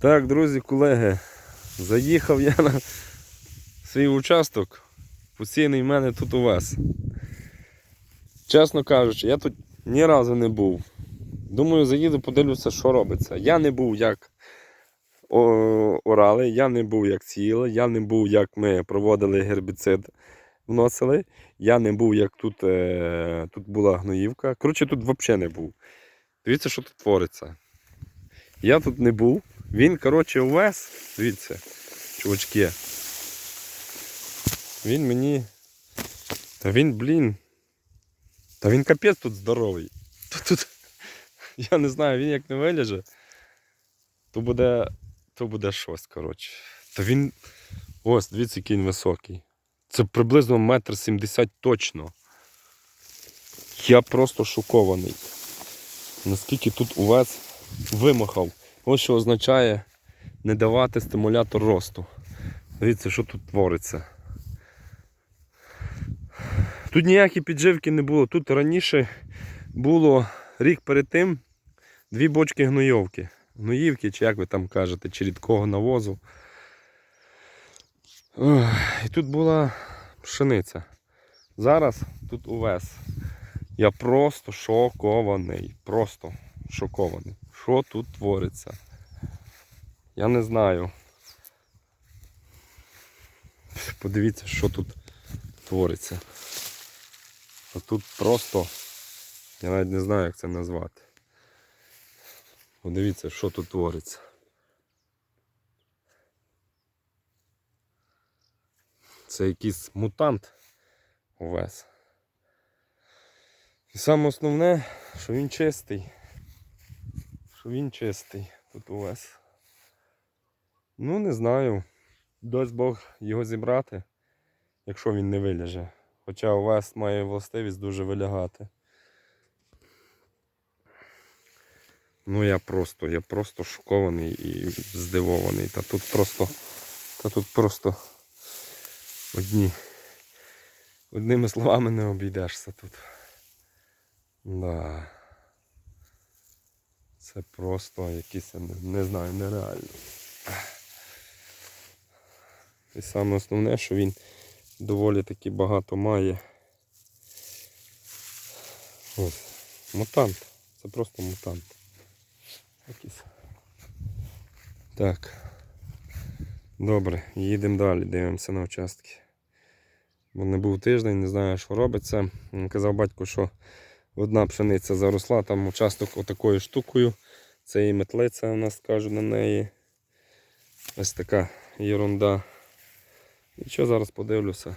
Так, друзі, колеги, заїхав я на свій участок. Постійний в мене тут у вас. Чесно кажучи, я тут ні разу не був. Думаю, заїду, подивлюся, що робиться. Я не був як орали, я не був як сіяли, я не був, як ми проводили гербіцид, вносили. Я не був, як тут, е, тут була гноївка. Коротше, тут взагалі не був. Дивіться, що тут твориться. Я тут не був. Він, коротше, увесь, дивіться, чувачки. Він мені. Та він, блін. Та він капець тут здоровий. Тут, тут, я не знаю, він як не виляже, то буде, то буде щось, коротше. Та він. Ось, дивіться, який він високий. Це приблизно метр сімдесят точно. Я просто шокований. Наскільки тут увесь вимахав. Ось що означає не давати стимулятор росту. Дивіться, що тут твориться. Тут ніякі підживки не було. Тут раніше було рік перед тим дві бочки гнойовки. Гноївки, чи як ви там кажете, чи рідкого навозу. І тут була пшениця. Зараз тут увес. Я просто шокований. Просто шокований. Що тут твориться? Я не знаю. Подивіться, що тут твориться. А тут просто. Я навіть не знаю, як це назвати. Подивіться, що тут твориться. Це якийсь мутант увесь. І саме основне, що він чистий. Він чистий тут увесь. Ну, не знаю. Дасть Бог його зібрати, якщо він не виляже. Хоча увес має властивість дуже вилягати. Ну я просто, я просто шокований і здивований. Та тут просто, та тут просто одні. Одними словами не обійдешся тут. Да. Це просто якийсь, не, знаю, нереально. І саме основне, що він доволі таки багато має. Ось, мутант. Це просто мутант. Якийсь. Так. Добре, їдемо далі, дивимося на участки. Бо не був тиждень, не знаю, що робиться. М, Казав батько, що одна пшениця заросла, там участок отакою штукою. Це і метлиця у нас кажуть на неї. Ось така ерунда. І що зараз подивлюся.